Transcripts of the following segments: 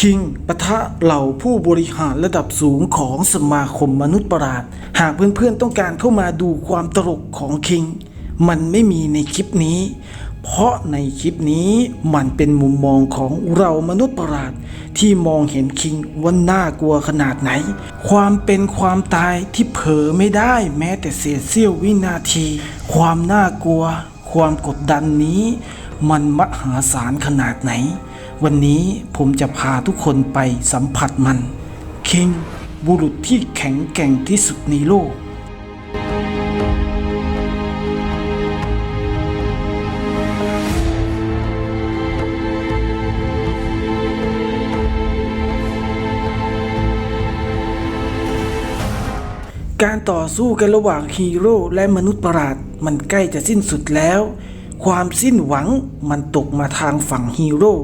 คิงปะทะเหล่าผู้บริหารระดับสูงของสมาคมมนุษย์ประหลาด หากเพื่อนๆต้องการเข้ามาดูความตลกของคิง มันไม่มีในคลิปนี้ เพราะในคลิปนี้มันเป็นมุมมองของเรามนุษย์ประหลาด ที่มองเห็นคิงว่าน่ากลัวขนาดไหน ความเป็นความตายที่เผลอไม่ได้แม้แต่เศษเสี้ยววินาที ความน่ากลัว ความกดดันนี้ มันมหาศาลขนาดไหน วันนี้ผมจะพาทุกคนไปสัมผัสมันคิงบุรุษที่แข็งแกร่งที่สุดในโลก การต่อสู้กันระหว่างฮีโร่และมนุษย์ประหลาดมันใกล้จะสิ้นสุดแล้ว ความสิ้นหวังมันตกมาทางฝั่งฮีโร่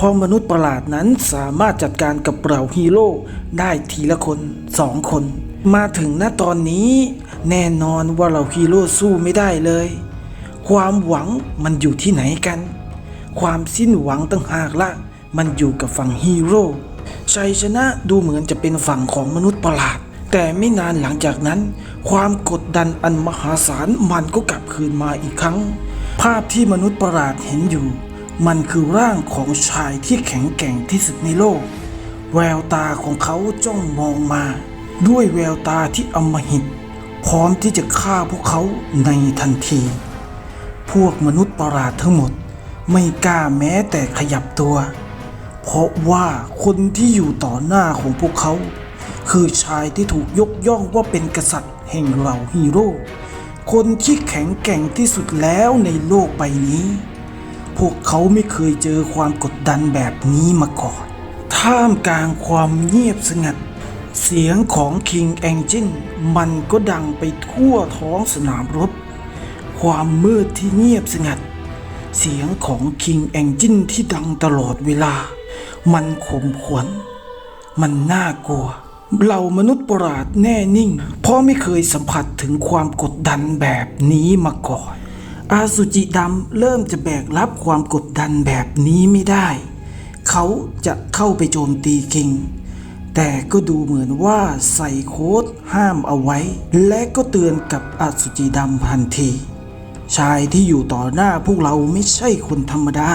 เพราะมนุษย์ประหลาดนั้นสามารถจัดการกับเหล่าฮีโร่ได้ทีละคนสองคน มาถึงณตอนนี้ แน่นอนว่าเหล่าฮีโร่สู้ไม่ได้เลย ความหวังมันอยู่ที่ไหนกัน ความสิ้นหวังตั้งหากละมันอยู่กับฝั่งฮีโร่ชัยชนะดูเหมือนจะเป็นฝั่งของมนุษย์ประหลาด แต่ไม่นานหลังจากนั้น ความกดดันอันมหาศาลมันก็กลับคืนมาอีกครั้ง ภาพที่มนุษย์ประหลาดเห็นอยู่ มันคือร่างของชายที่แข็งแกร่งที่สุดในโลก แววตาของเขาจ้องมองมา ด้วยแววตาที่อำมหิต พร้อมที่จะฆ่าพวกเขาในทันที พวกมนุษย์ประหลาดทั้งหมดไม่กล้าแม้แต่ขยับตัว เพราะว่าคนที่อยู่ต่อหน้าของพวกเขา คือชายที่ถูกยกย่องว่าเป็นกษัตริย์แห่งเหล่าฮีโร่ คนที่แข็งแกร่งที่สุดแล้วในโลกใบนี้ พวกเขาไม่เคยเจอความกดดันแบบนี้มาก่อน ท่ามกลางความเงียบสงัด เสียงของ King Engine มันก็ดังไปทั่วท้องสนามรบ ความมืดที่เงียบสงัด เสียงของ King Engine ที่ดังตลอดเวลา มันขมขวนมันน่ากลัวเหล่ามนุษย์ประหลาดแน่นิ่ง เพราะไม่เคยสัมผัสถึงความกดดันแบบนี้มาก่อน อาสุจิดำเริ่มจะแบกรับความกดดันแบบนี้ไม่ได้ เขาจะเข้าไปโจมตีคิง แต่ก็ดูเหมือนว่าใส่โค้ดห้ามเอาไว้ และก็เตือนกับอาสุจิดำทันที ชายที่อยู่ต่อหน้าพวกเราไม่ใช่คนธรรมดา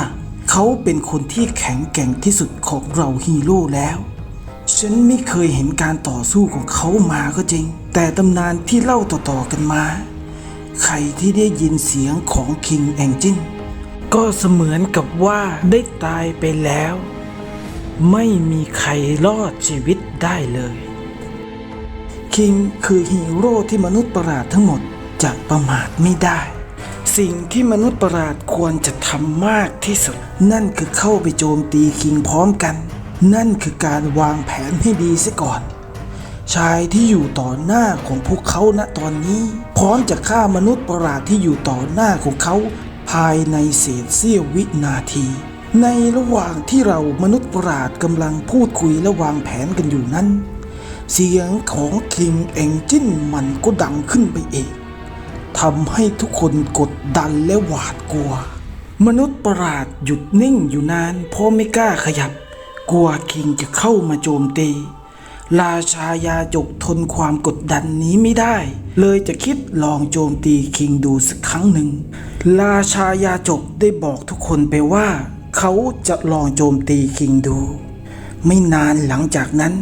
เขาเป็นคนที่แข็งแกร่งที่สุดของเราฮีโร่แล้ว ฉันไม่เคยเห็นการต่อสู้ของเขามาก็จริง แต่ตำนานที่เล่าต่อๆกันมา ใครที่ได้ยินเสียงของ King Engine ก็เสมือนกับว่าได้ตายไปแล้ว ไม่มีใครรอดชีวิตได้เลย คิงคือฮีโร่ที่มนุษย์ประหลาดทั้งหมดจะประมาทไม่ได้ สิ่งที่มนุษย์ประหลาดควรจะทำมากที่สุด นั่นคือเข้าไปโจมตีคิงพร้อมกัน นั่นคือการวางแผนให้ดีซะก่อน ชายที่อยู่ต่อหน้าของพวกเขาณตอนนี้ พร้อมจะฆ่ามนุษย์ประหลาดที่อยู่ต่อหน้าของเขา ภายในเศษเสี้ยววินาที ในระหว่างที่เรามนุษย์ประหลาดกำลังพูดคุยและวางแผนกันอยู่นั้น เสียงของคิงเองจินมันก็ดังขึ้นไปเองทำให้ทุกคนกดดันและหวาดกลัว มนุษย์ประหลาดหยุดนิ่งอยู่นานเพราะไม่กล้าขยับ กลัวคิงจะเข้ามาโจมตี ราชายาจกทนความกดดันนี้ไม่ได้ เลยจะคิดลองโจมตีคิงดูสักครั้งหนึ่ง ราชายาจกได้บอกทุกคนไปว่า เขาจะลองโจมตีคิงดู ไม่นานหลังจากนั้น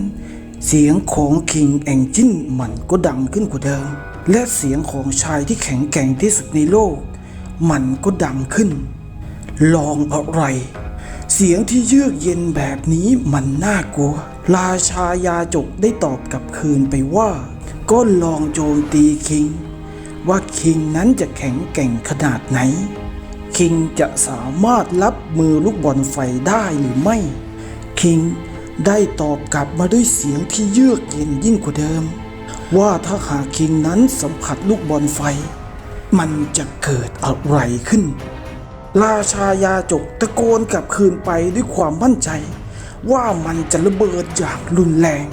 เสียงของคิงแองจินมันก็ดังขึ้นกว่าเดิม และเสียงของชายที่แข็งแกร่งที่สุดในโลก มันก็ดังขึ้น ลองอะไร เสียงที่เยือกเย็นแบบนี้มันน่ากลัว ราชายาจกได้ตอบกลับคืนไปว่า ก็ลองโจมตีคิง ว่าคิงนั้นจะแข็งแกร่งขนาดไหน คิงจะสามารถรับมือลูกบอลไฟได้หรือไม่ คิงได้ตอบกลับมาด้วยเสียงที่เยือกเย็นยิ่งกว่าเดิม ว่าถ้าหากคิงนั้นสัมผัสลูกบอลไฟ มันจะเกิดอะไรขึ้น ราชายาจกตะโกนกลับคืนไปด้วยความมั่นใจ ว่ามันจะระเบิดอย่างรุนแรง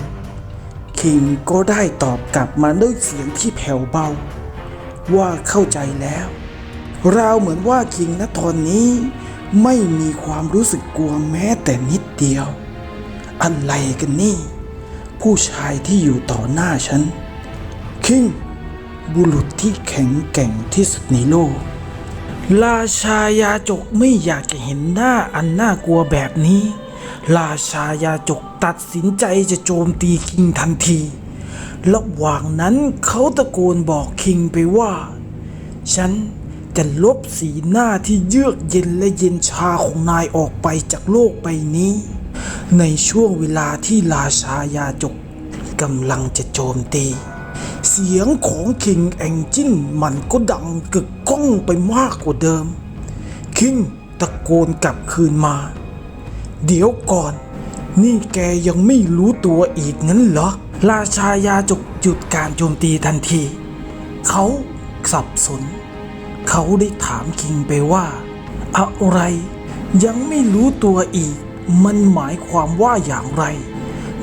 คิงก็ได้ตอบกลับมาด้วยเสียงที่แผ่วเบา ว่าเข้าใจแล้ว ราวเหมือนว่าคิงณตอนนี้ ไม่มีความรู้สึกกลัวแม้แต่นิดเดียว อะไรกันนี่ ผู้ชายที่อยู่ต่อหน้าฉัน คิง บุรุษที่แข็งแกร่งที่สุดในโลกราชายาจกไม่อยากจะเห็นหน้าอันน่ากลัวแบบนี้ ราชายาจกตัดสินใจจะโจมตีคิงทันที ระหว่างนั้นเขาตะโกนบอกคิงไปว่า ฉันจะลบสีหน้าที่เยือกเย็นและเย็นชาของนายออกไปจากโลกใบนี้ ในช่วงเวลาที่ราชายาจกกำลังจะโจมตี เสียงของคิงแองจินมันก็ดังกึกก้องไปมากกว่าเดิม คิงตะโกนกลับคืนมา เดี๋ยวก่อน นี่แกยังไม่รู้ตัวอีกงั้นเหรอ ราชายาจกหยุดการโจมตีทันที เขาสับสน เขาได้ถามคิงไปว่า อะไรยังไม่รู้ตัวอีก มันหมายความว่าอย่างไร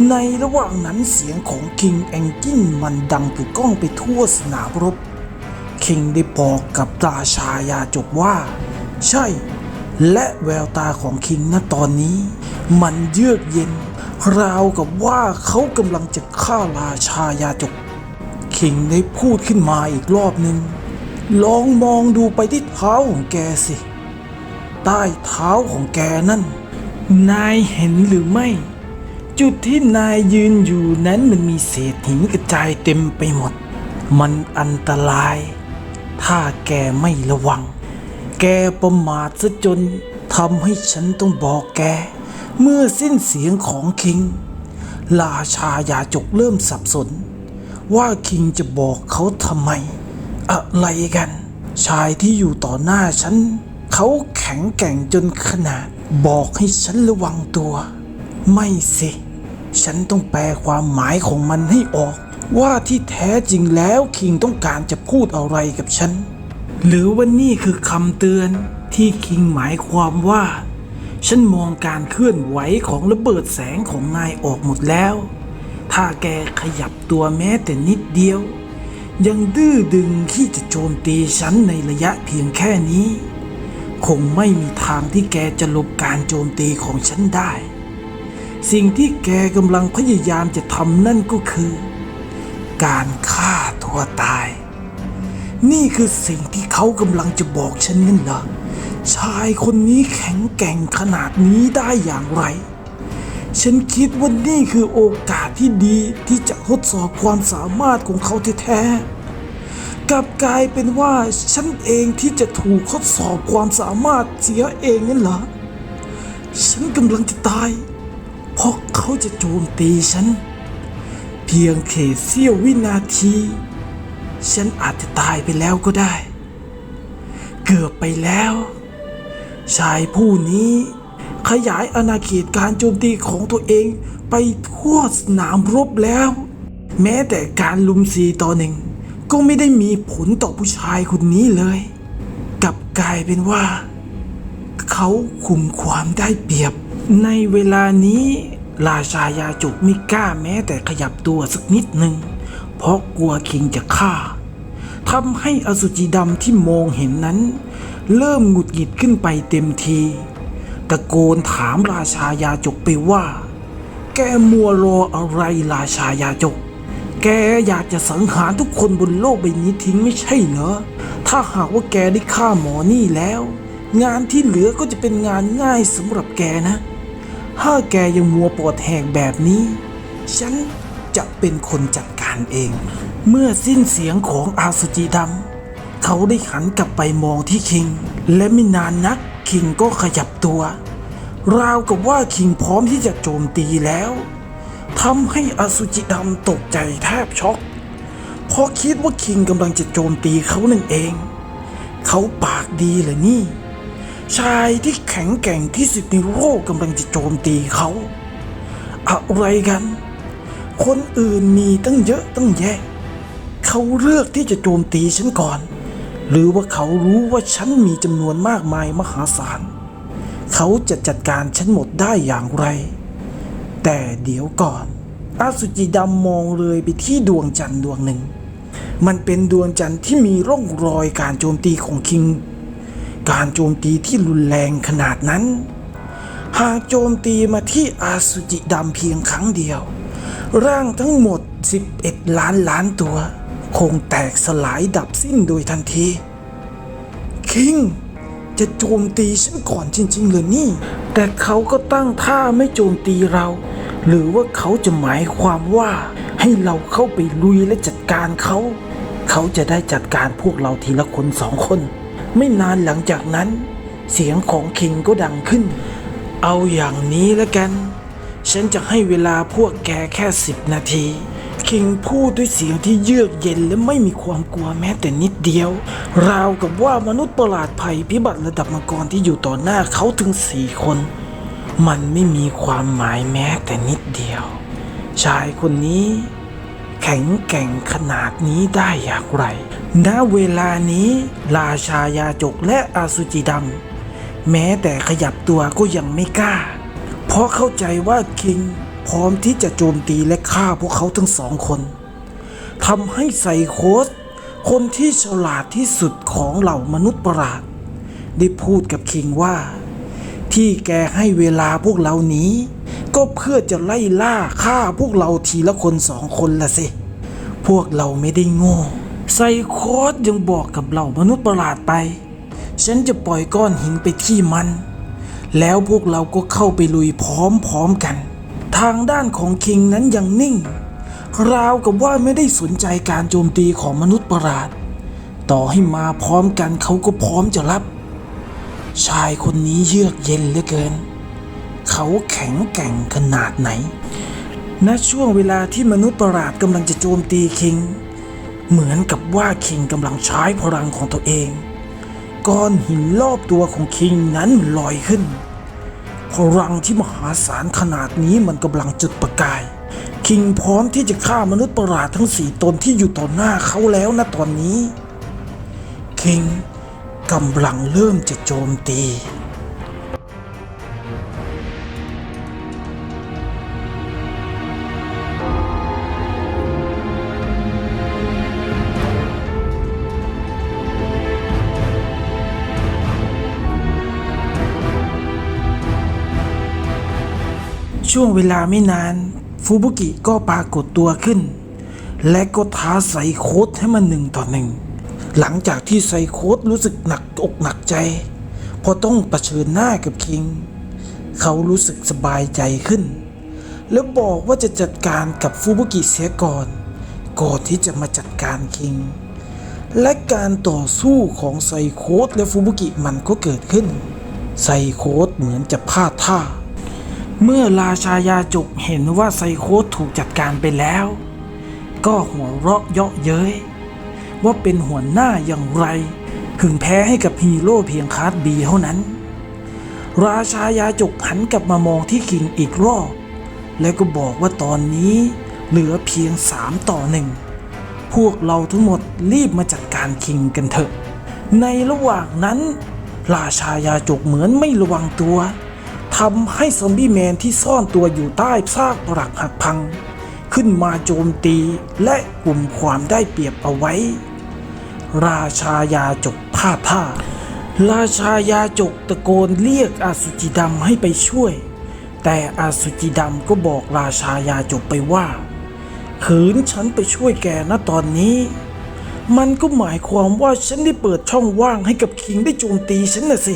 ในระหว่างนั้นเสียงของคิงแองกินมันดังกึกก้องไปทั่วสนามรบคิงได้บอกกับราชายาจกว่า ใช่ และแววตาของคิงณตอนนี้ มันเยือกเย็น ราวกับว่าเขากำลังจะฆ่าราชายาจก คิงได้พูดขึ้นมาอีกรอบหนึ่งลองมองดูไปที่เท้าของแกสิ ใต้เท้าของแกนั่น นายเห็นหรือไม่ จุดที่นายยืนอยู่นั้นมันมีเศษหินกระจายเต็มไปหมด มันอันตราย ถ้าแกไม่ระวัง แกประมาทซะจนทำให้ฉันต้องบอกแก เมื่อสิ้นเสียงของคิง ราชายาจกเริ่มสับสน ว่าคิงจะบอกเขาทำไม อะไรกัน ชายที่อยู่ต่อหน้าฉัน เขาแข็งแกร่งจนขนาด บอกให้ฉันระวังตัว ไม่สิ ฉันต้องแปลความหมายของมันให้ออก ว่าที่แท้จริงแล้วคิงต้องการจะพูดอะไรกับฉัน หรือว่านี่คือคำเตือนที่คิงหมายความว่า ฉันมองการเคลื่อนไหวของระเบิดแสงของนายออกหมดแล้ว ถ้าแกขยับตัวแม้แต่นิดเดียว ยังดื้อดึงที่จะโจมตีฉันในระยะเพียงแค่นี้ คงไม่มีทางที่แกจะหลบการโจมตีของฉันได้ สิ่งที่แกกำลังพยายามจะทำนั่นก็คือ การฆ่าตัวตาย นี่คือสิ่งที่เขากำลังจะบอกฉันนั่นเหรอชายคนนี้แข็งแกร่งขนาดนี้ได้อย่างไร ฉันคิดว่านี่คือโอกาสที่ดีที่จะทดสอบความสามารถของเขาแท้ๆกลับกลายเป็นว่าฉันเองที่จะถูกทดสอบความสามารถเสียเองนั่นเหรอ ฉันกำลังจะตาย เพราะเขาจะโจมตีฉัน เพียงแค่เสี้ยววินาที ฉันอาจจะตายไปแล้วก็ได้ เกือบไปแล้ว ชายผู้นี้ ขยายอาณาเขตการโจมตีของตัวเองไปทั่วสนามรบแล้ว แม้แต่การลุมซีต่อหนึ่ง ก็ไม่ได้มีผลต่อผู้ชายคนนี้เลยกลับกลายเป็นว่า เขาคุมความได้เปรียบ ในเวลานี้ราชายาจุกไม่กล้าแม้แต่ขยับตัวสักนิดหนึ่ง เพราะกลัวคิงจะฆ่าทำให้อสุจิดำที่มองเห็นนั้น เริ่มหงุดหงิดขึ้นไปเต็มที ตะโกนถามราชายาจกไปว่า แกมัวรออะไรราชายาจก แกอยากจะสังหารทุกคนบนโลกใบนี้ทิ้งไม่ใช่เหรอ ถ้าหากว่าแกได้ฆ่าหมอนี่แล้ว งานที่เหลือก็จะเป็นงานง่ายสำหรับแกนะ ถ้าแกยังมัวปวดแหกแบบนี้ ฉัน จะเป็นคนจัดการเอง เมื่อสิ้นเสียงของอาสุจิดำเขาได้หันกลับไปมองที่คิง และไม่นานนักคิงก็ขยับตัว ราวกับว่าคิงพร้อมที่จะโจมตีแล้วทำให้อาสุจิดำตกใจแทบช็อกเพราะคิดว่าคิงกำลังจะโจมตีเขานั่นเอง เขาปากดีเหรอนี่ ชายที่แข็งแกร่งที่สุดในโลกกำลังจะโจมตีเขา อะไรกัน คนอื่นมีตั้งเยอะตั้งแยะ เขาเลือกที่จะโจมตีฉันก่อน หรือว่าเขารู้ว่าฉันมีจำนวนมากมายมหาศาล เขาจะจัดการฉันหมดได้อย่างไร แต่เดี๋ยวก่อน อาสุจิดำมองเลยไปที่ดวงจันทร์ดวงหนึ่ง มันเป็นดวงจันทร์ที่มีร่องรอยการโจมตีของคิง การโจมตีที่รุนแรงขนาดนั้น หากโจมตีมาที่อาสุจิดำเพียงครั้งเดียว ร่างทั้งหมด 11 ล้านล้านตัว คงแตกสลายดับสิ้นโดยทันที คิงจะโจมตีฉันก่อนจริงๆเหรอนี่ แต่เขาก็ตั้งท่าไม่โจมตีเรา หรือว่าเขาจะหมายความว่าให้เราเข้าไปลุยและจัดการเขา เขาจะได้จัดการพวกเราทีละคนสองคน ไม่นานหลังจากนั้น เสียงของคิงก็ดังขึ้น เอาอย่างนี้แล้วกัน ฉันจะให้เวลาพวกแกแค่สิบนาที คิงพูดด้วยเสียงที่เยือกเย็นและไม่มีความกลัวแม้แต่นิดเดียว ราวกับว่ามนุษย์ประหลาดภัยพิบัติระดับมังกรที่อยู่ต่อหน้าเขาถึงสี่คน มันไม่มีความหมายแม้แต่นิดเดียว ชายคนนี้ แข็งแกร่งขนาดนี้ได้อย่างไร ณ เวลานี้ราชายาจกและอาสุจิดำแม้แต่ขยับตัวก็ยังไม่กล้า ราะเข้าใจว่าคิงพร้อมที่จะโจมตีและฆ่าพวกเขาทั้งสองคนทำให้ไซโคส คนที่ฉลาดที่สุดของเหล่ามนุษย์ประหลาด ได้พูดกับคิงว่า ที่แกให้เวลาพวกเรานี้ ก็เพื่อจะไล่ล่าฆ่าพวกเราทีละคนสองคนละสิ พวกเราไม่ได้โง่ไซโคสยังบอกกับเหล่ามนุษย์ประหลาดไป ฉันจะปล่อยก้อนหินไปที่มัน แล้วพวกเราก็เข้าไปลุยพร้อมๆกัน ทางด้านของคิงนั้นยังนิ่ง ราวกับว่าไม่ได้สนใจการโจมตีของมนุษย์ประหลาด ต่อให้มาพร้อมกันเขาก็พร้อมจะรับ ชายคนนี้เยือกเย็นเหลือเกิน เขาแข็งแกร่งขนาดไหนณช่วงเวลาที่มนุษย์ประหลาดกำลังจะโจมตีคิง เหมือนกับว่าคิงกำลังใช้พลังของตัวเอง ก้อนหินรอบตัวของคิงนั้นลอยขึ้น พลังที่มหาศาลขนาดนี้มันกำลังจุดประกาย คิงพร้อมที่จะฆ่ามนุษย์ประหลาดทั้งสี่ตนที่อยู่ต่อหน้าเขาแล้วนะตอนนี้ คิงกำลังเริ่มจะโจมตี ช่วงเวลาไม่นาน ฟูบุกิก็ปรากฏตัวขึ้น และก็ท้าไซโคดให้มันหนึ่งต่อหนึ่ง หลังจากที่ไซโคดรู้สึกหนักอกหนักใจพราะต้องเผชิญหน้ากับคิง เขารู้สึกสบายใจขึ้น แล้วบอกว่าจะจัดการกับฟูบุกิเสียก่อน ก่อนที่จะมาจัดการคิง และการต่อสู้ของไซโคดและฟูบุกิมันก็เกิดขึ้น ไซโคดเหมือนจะพลาดท่า เมื่อราชายาจกเห็นว่าไซโคสถูกจัดการไปแล้ว ก็หัวเราะเยาะเย้ยว่าเป็นหัวหน้าอย่างไร ถึงแพ้ให้กับฮีโร่เพียงคาร์ดบีเท่านั้น ราชายาจกหันกลับมามองที่คิงอีกรอบ แล้วก็บอกว่าตอนนี้เหลือเพียงสามต่อหนึ่งพวกเราทั้งหมดรีบมาจัดการคิงกันเถอะ ในระหว่างนั้น ราชายาจกเหมือนไม่ระวังตัว ทำให้ซอมบี้แมนที่ซ่อนตัวอยู่ใต้ซากปรักหักพัง ขึ้นมาโจมตีและกลุ่มความได้เปรียบเอาไว้ ราชายาจกพลาดท่า ราชายาจกตะโกนเรียกอาสุจิดำให้ไปช่วย แต่อาสุจิดำก็บอกราชายาจกไปว่าขืนฉันไปช่วยแกนะตอนนี้ มันก็หมายความว่าฉันได้เปิดช่องว่างให้กับคิงได้โจมตีฉันน่ะสิ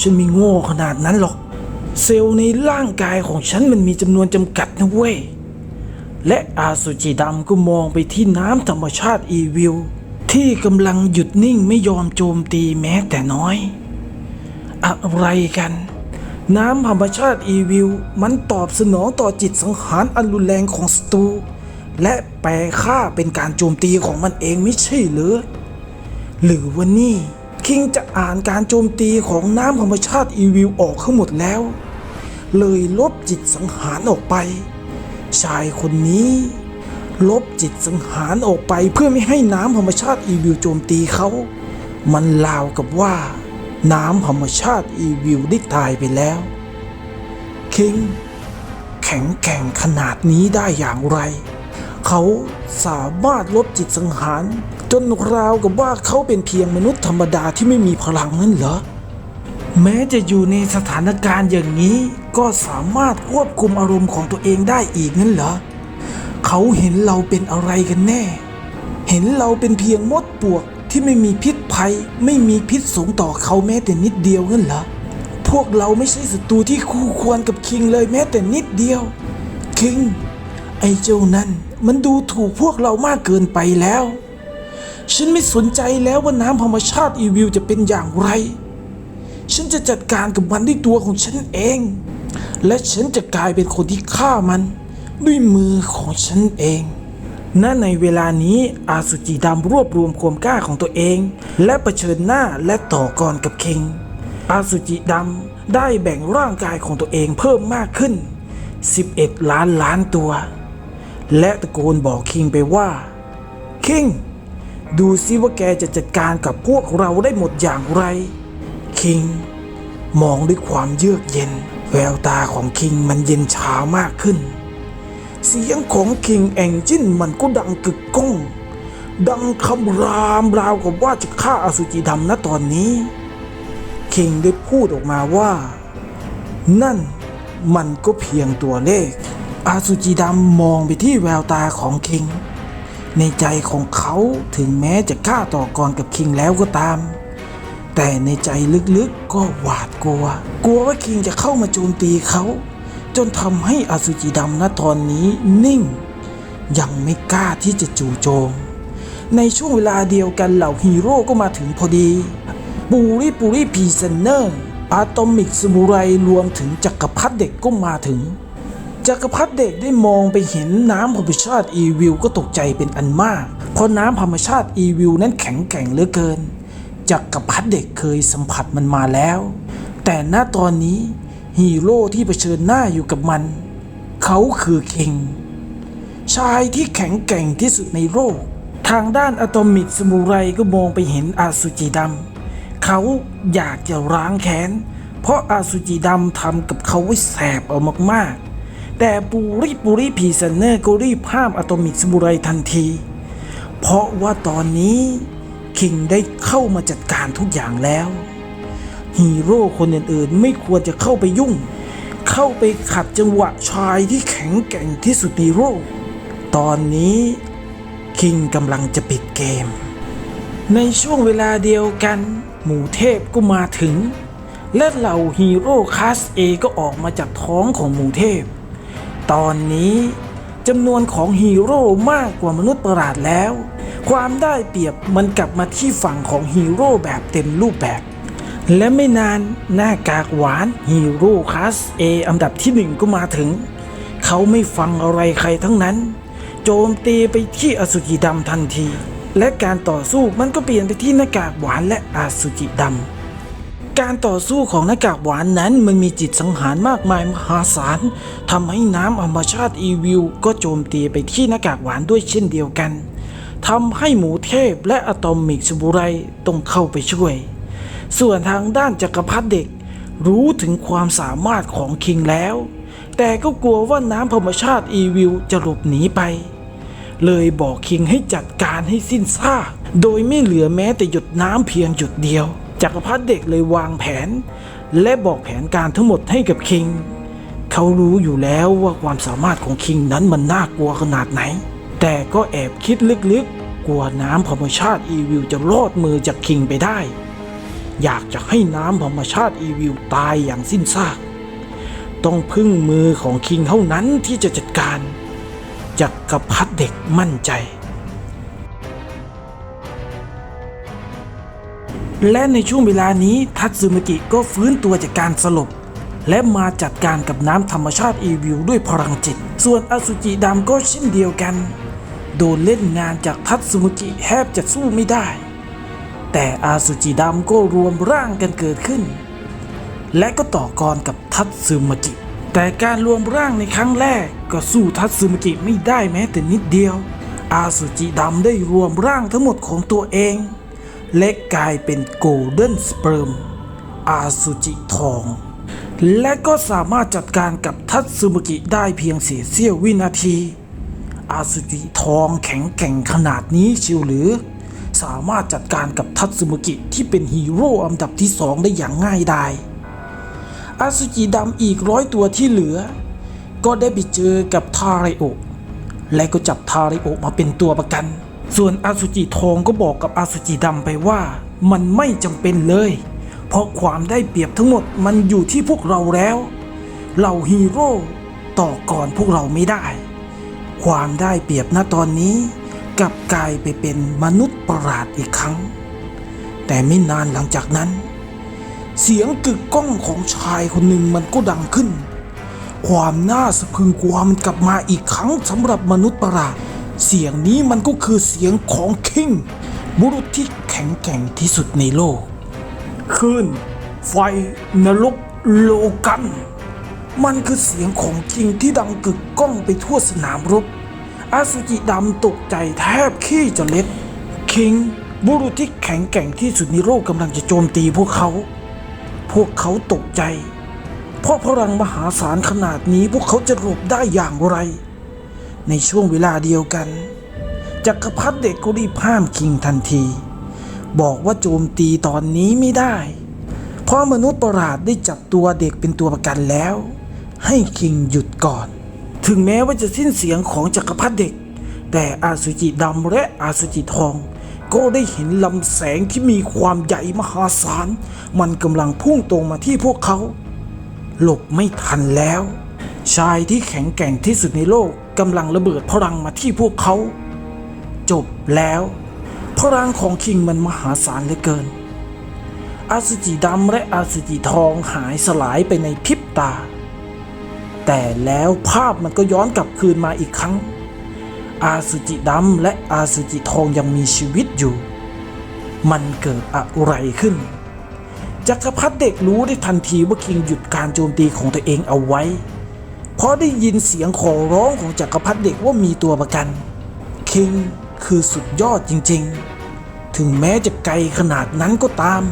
ฉันไม่โง่ขนาดนั้นหรอก เซลล์ในร่างกายของฉันมันมีจำนวนจำกัดนะเว้ย และอาสุจิดำก็มองไปที่น้ำธรรมชาติอีวิลที่กำลังหยุดนิ่งไม่ยอมโจมตีแม้แต่น้อย อะไรกัน น้ำธรรมชาติอีวิลมันตอบสนองต่อจิตสังหารอันรุนแรงของศัตรูและแปลค่าเป็นการโจมตีของมันเองไม่ใช่เหรือ หรือว่านี่ คิงจะอ่านการโจมตีของน้ำธรรมชาติอีวิลออกทั้งหมดแล้ว เลยลบจิตสังหารออกไป ชายคนนี้ ลบจิตสังหารออกไปเพื่อไม่ให้น้ำธรรมชาติอีวิลโจมตีเขา มันลาวกับว่า น้ำธรรมชาติอีวิลได้ตายไปแล้ว คิง แข็งแกร่งขนาดนี้ได้อย่างไร เขาสามารถลบจิตสังหาร จนราวกับว่าเขาเป็นเพียงมนุษย์ธรรมดาที่ไม่มีพลังนั่นเหรอ แม้จะอยู่ในสถานการณ์อย่างนี้ ก็สามารถควบคุมอารมณ์ของตัวเองได้อีกนั่นเหรอ เขาเห็นเราเป็นอะไรกันแน่ เห็นเราเป็นเพียงมดปลวกที่ไม่มีพิษภัย ไม่มีพิษสงต่อเขาแม้แต่นิดเดียวนั่นเหรอ พวกเราไม่ใช่ศัตรูที่คู่ควรกับคิงเลยแม้แต่นิดเดียว คิง ไอ้เจ้านั่นมันดูถูกพวกเรามากเกินไปแล้ว ฉันไม่สนใจแล้วว่าน้ำธรรมชาติอีวิวจะเป็นอย่างไร ฉันจะจัดการกับมันด้วยตัวของฉันเอง และฉันจะกลายเป็นคนที่ฆ่ามันด้วยมือของฉันเองณในเวลานี้อาสุจิดำรวบรวมความกล้าของตัวเอง และะเผชิญหน้าและต่อกรกับคิง อาสุจิดำได้แบ่งร่างกายของตัวเองเพิ่มมากขึ้น 11 ล้านล้านตัว และตะโกนบอกคิงไปว่าคิงดูซิว่าแกจะจัดการกับพวกเราได้หมดอย่างไร คิง มองด้วยความเยือกเย็น แววตาของคิงมันเย็นชามากขึ้น เสียงของคิงแองจินมันก็ดังกึกก้อง ดังคำรามราวกับว่าจะฆ่าอสุจิดำนะตอนนี้ คิงได้พูดออกมาว่า นั่นมันก็เพียงตัวเลข อาสุจิดำมองไปที่แววตาของคิง ในใจของเขาถึงแม้จะกล้าต่อกรกับคิงแล้วก็ตาม แต่ในใจลึกๆก็หวาดกลัว กลัวว่าคิงจะเข้ามาโจมตีเขา จนทำให้อสุจิดำณตอนนี้นิ่ง ยังไม่กล้าที่จะจู่โจม ในช่วงเวลาเดียวกันเหล่าฮีโร่ก็มาถึงพอดี ปูริปูริพีเซนเนอร์อะตอมิกสมุไรรวมถึงจักรพรรดิเด็กก็มาถึง จักรพรรดิเด็กได้มองไปเห็นน้ำธรรมชาติอีวิวก็ตกใจเป็นอันมาก เพราะน้ำธรรมชาติอีวิวนั้นแข็งแกร่งเหลือเกิน จักรพรรดิเด็กเคยสัมผัสมันมาแล้ว แต่ณตอนนี้ฮีโร่ที่เผชิญหน้าอยู่กับมัน เขาคือคิง ชายที่แข็งแกร่งที่สุดในโลก ทางด้านอะตอมิกสมุไรก็มองไปเห็นอาสุจิดำเขาอยากจะร้างแค้น เพราะอาสุจิดำทำกับเขาไว้แสบเอามากๆ แต่ปูริปูริพีเซนเนอร์ก็รีบห้ามอะตอมิกสมุไรทันที เพราะว่าตอนนี้ คิงได้เข้ามาจัดการทุกอย่างแล้ว ฮีโร่คนอื่นๆไม่ควรจะเข้าไปยุ่ง เข้าไปขัดจังหวะชายที่แข็งแกร่งที่สุดในโลกตอนนี้ คิงกำลังจะปิดเกม ในช่วงเวลาเดียวกัน หมู่เทพก็มาถึง และเหล่าฮีโร่คลาสเอก็ออกมาจากท้องของหมู่เทพ ตอนนี้จำนวนของฮีโร่มากกว่ามนุษย์ประหลาดแล้ว ความได้เปรียบมันกลับมาที่ฝั่งของฮีโร่แบบเต็มรูปแบบ และไม่นานหน้ากากหวานฮีโร่คลาสเออันดับที่หนึ่งก็มาถึง เขาไม่ฟังอะไรใครทั้งนั้น โจมตีไปที่อสุจิดำทันที และการต่อสู้มันก็เปลี่ยนไปที่หน้ากากหวานและอสุจิดำการต่อสู้ของหน้ากากหวานนั้นมันมีจิตสังหารมากมายมหาศาลทำให้น้ำธรรมชาติอีวิวก็โจมตีไปที่หน้ากากหวานด้วยเช่นเดียวกัน ทำให้หมูเทพและอะตอมิกสบุไรต้องเข้าไปช่วย ส่วนทางด้านจักรพรรดิเด็ก รู้ถึงความสามารถของคิงแล้ว แต่ก็กลัวว่าน้ำธรรมชาติอีวิวจะหลบหนีไป เลยบอกคิงให้จัดการให้สิ้นซากโดยไม่เหลือแม้แต่หยดน้ำเพียงหยดเดียว จักรพรรดิเด็กเลยวางแผน และบอกแผนการทั้งหมดให้กับคิง เขารู้อยู่แล้วว่าความสามารถของคิงนั้นมันน่ากลัวขนาดไหน แต่ก็แอบคิดลึกๆ กลัวน้ำธรรมชาติอีวิวจะรอดมือจากคิงไปได้ อยากจะให้น้ำธรรมชาติอีวิวตายอย่างสิ้นซาก ต้องพึ่งมือของคิงเท่านั้นที่จะจัดการ จักรพรรดิเด็กมั่นใจ และในช่วงเวลานี้ทัตสึมกิก็ฟื้นตัวจากการสลบและมาจัดการกับน้ำธรรมชาติอีวิวด้วยพลังจิต ส่วนอสุจิดำก็เช่นเดียวกัน โดนเล่นงานจากทัตสึมิกิแทบจะสู้ไม่ได้ แต่อาสุจิดำก็รวมร่างกันเกิดขึ้น และก็ต่อกรกับทัตสึมิกิแต่การรวมร่างในครั้งแรกก็สู้ทัตสึมิกิไม่ได้แม้แต่นิดเดียว อาสุจิดำได้รวมร่างทั้งหมดของตัวเอง และกลายเป็นโกลเด้นสเปิร์มอาสุจิทอง และก็สามารถจัดการกับทัตสึมิกิได้เพียงเศษเสี้ยววินาที อาสุจิทองแข็งแกร่งขนาดนี้ชิวหรือ สามารถจัดการกับทัตสึมิกิที่เป็นฮีโร่อันดับที่สองได้อย่างง่ายดายอาสุจิดำอีกร้อยตัวที่เหลือ ก็ได้ไปเจอกับทาริโอและก็จับทาริโอมาเป็นตัวประกัน ส่วนอาสุจิทองก็บอกกับอาสุจิดำไปว่า มันไม่จำเป็นเลย เพราะความได้เปรียบทั้งหมดมันอยู่ที่พวกเราแล้วเหล่าฮีโร่ต่อก่อนพวกเราไม่ได้ ความได้เปรียบณตอนนี้กลับกลายไปเป็นมนุษย์ประหลาดอีกครั้ง แต่ไม่นานหลังจากนั้น เสียงกึกก้องของชายคนหนึ่งมันก็ดังขึ้น ความน่าสะพรึงกลัวมันกลับมาอีกครั้งสำหรับมนุษย์ประหลาด เสียงนี้มันก็คือเสียงของคิงบุรุษที่แข็งแกร่งที่สุดในโลกคลื่นไฟนรกโลกัน มันคือเสียงของจริงที่ดังกึกก้องไปทั่วสนามรบ อาสุจิดำตกใจแทบขี้จะเล็ด คิง บุรุษที่แข็งแกร่งที่สุดในโลกกำลังจะโจมตีพวกเขา พวกเขาตกใจ เพราะพลังมหาศาลขนาดนี้พวกเขาจะหลบได้อย่างไร ในช่วงเวลาเดียวกันจักรพรรดิเด็กก็รีบห้ามคิงทันที บอกว่าโจมตีตอนนี้ไม่ได้ เพราะมนุษย์ประหลาดได้จับตัวเด็กเป็นตัวประกันแล้ว ให้คิงหยุดก่อน ถึงแม้ว่าจะสิ้นเสียงของจักรพรรดิเด็ก แต่อาสุจิดำและอาสุจิทอง ก็ได้เห็นลำแสงที่มีความใหญ่มหาศาล มันกำลังพุ่งตรงมาที่พวกเขา หลบไม่ทันแล้ว ชายที่แข็งแกร่งที่สุดในโลกกำลังระเบิดพลังมาที่พวกเขา จบแล้วพลังของคิงมันมหาศาลเหลือเกิน อาสุจิดำและอาสุจิทองหายสลายไปในพริบตา แต่แล้วภาพมันก็ย้อนกลับคืนมาอีกครั้ง อาสุจิดำและอาสุจิทองยังมีชีวิตอยู่ มันเกิดอะไรขึ้น จักรพรรดิเด็กรู้ได้ทันทีว่าคิงหยุดการโจมตีของตัวเองเอาไว้ เพราะได้ยินเสียงขอร้องของจักรพรรดิเด็กว่ามีตัวประกัน คิงคือสุดยอดจริงๆ ถึงแม้จะไกลขนาดนั้นก็ตาม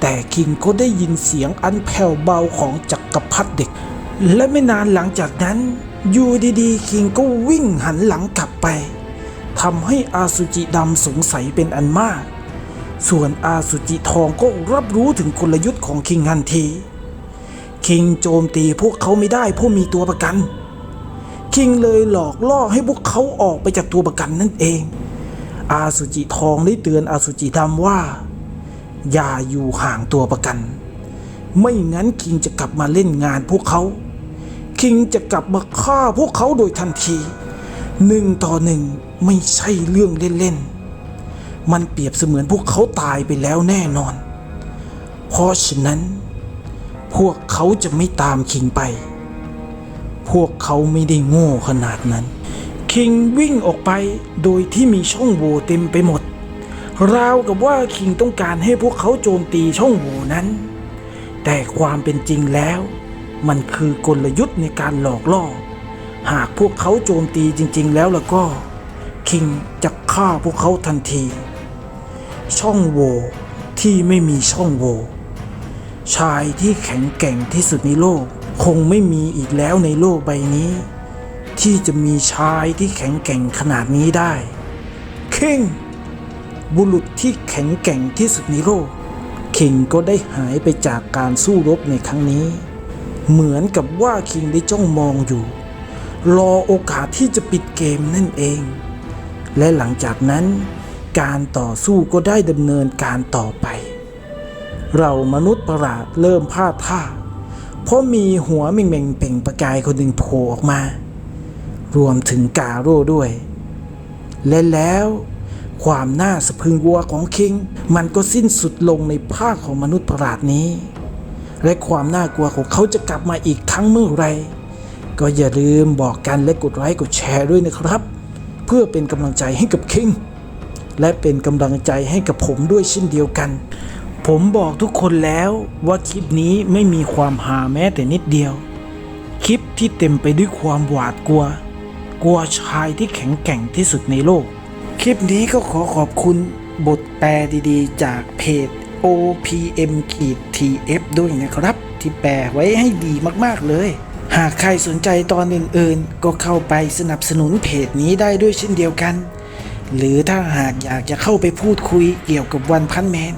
แต่คิงก็ได้ยินเสียงอันแผ่วเบาของจักรพรรดิเด็ก และไม่นานหลังจากนั้นอยู่ดีๆคิงก็วิ่งหันหลังกลับไปทำให้อาสุจิดำสงสัยเป็นอันมาก ส่วนอาสุจิทองก็รับรู้ถึงกลยุทธ์ของคิงทันที คิงโจมตีพวกเขาไม่ได้เพราะมีตัวประกัน คิงเลยหลอกล่อให้พวกเขาออกไปจากตัวประกันนั่นเอง อาสุจิทองได้เตือนอาสุจิดำว่า อย่าอยู่ห่างตัวประกัน ไม่งั้นคิงจะกลับมาเล่นงานพวกเขา คิงจะกลับมาฆ่าพวกเขาโดยทันทีหนึ่งต่อหนึ่งไม่ใช่เรื่องเล่นๆ มันเปรียบเสมือนพวกเขาตายไปแล้วแน่นอน เพราะฉะนั้น พวกเขาจะไม่ตามคิงไป พวกเขาไม่ได้โง่ขนาดนั้น คิงวิ่งออกไปโดยที่มีช่องโหว่เต็มไปหมด ราวกับว่าคิงต้องการให้พวกเขาโจมตีช่องโหว่นั้น แต่ความเป็นจริงแล้ว มันคือกลยุทธ์ในการหลอกล่อ หากพวกเขาโจมตีจริง ๆ แล้วแล้วก็ คิงจะฆ่าพวกเขาทันที ช่องโหว่ที่ไม่มีช่องโหว่ชายที่แข็งแกร่งที่สุดในโลก คงไม่มีอีกแล้วในโลกใบนี้ ที่จะมีชายที่แข็งแกร่งขนาดนี้ได้คิงบุรุษที่แข็งแกร่งที่สุดในโลกคิงก็ได้หายไปจากการสู้รบในครั้งนี้ เหมือนกับว่าคิงได้จ้องมองอยู่ รอโอกาสที่จะปิดเกมนั่นเอง และหลังจากนั้นการต่อสู้ก็ได้ดำเนินการต่อไป เรามนุษย์ประหลาดเริ่มพลาดท่า เพราะมีหัวเม่งๆเป่งประกายคนหนึ่งโผล่ออกมา รวมถึงกาโร่ด้วย และแล้วความน่าสะพึงกลัวของคิง มันก็สิ้นสุดลงในภาคของมนุษย์ประหลาดนี้ และความน่ากลัวของเขาจะกลับมาอีกครั้งเมื่อไร ก็อย่าลืมบอกกันและกดไลค์กดแชร์ด้วยนะครับ เพื่อเป็นกำลังใจให้กับคิงและเป็นกำลังใจให้กับผมด้วยเช่นเดียวกัน ผมบอกทุกคนแล้วว่าคลิปนี้ไม่มีความหาแม้แต่นิดเดียว คลิปที่เต็มไปด้วยความหวาดกลัว กลัวชายที่แข็งแกร่งที่สุดในโลก คลิปนี้ก็ขอขอบคุณบทแปลดีๆ จากเพจ OPM TF ด้วยนะครับ ที่แปลไว้ให้ดีมากๆเลย หากใครสนใจตอนอื่นๆ ก็เข้าไปสนับสนุนเพจนี้ได้ด้วยเช่นเดียวกัน หรือถ้าหากอยากจะเข้าไปพูดคุยเกี่ยวกับวันพันแมน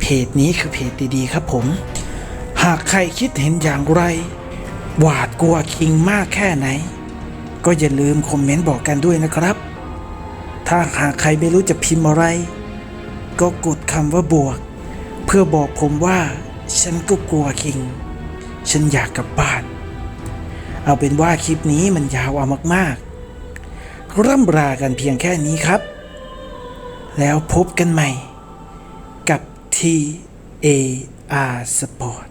เพจนี้คือเพจดีๆครับผม หากใครคิดเห็นอย่างไร หวาดกลัวคิงมากแค่ไหน ก็อย่าลืมคอมเมนต์บอกกันด้วยนะครับ ถ้าหากใครไม่รู้จะพิมพ์อะไร ก็กดคำว่าบวก พื่อบอกผมว่าฉันก็กลัวคิง ฉันอยากกลับบ้าน เอาเป็นว่าคลิปนี้มันยาวเอามากๆร่ำรากันเพียงแค่นี้ครับ แล้วพบกันใหม่กับ T A R Sport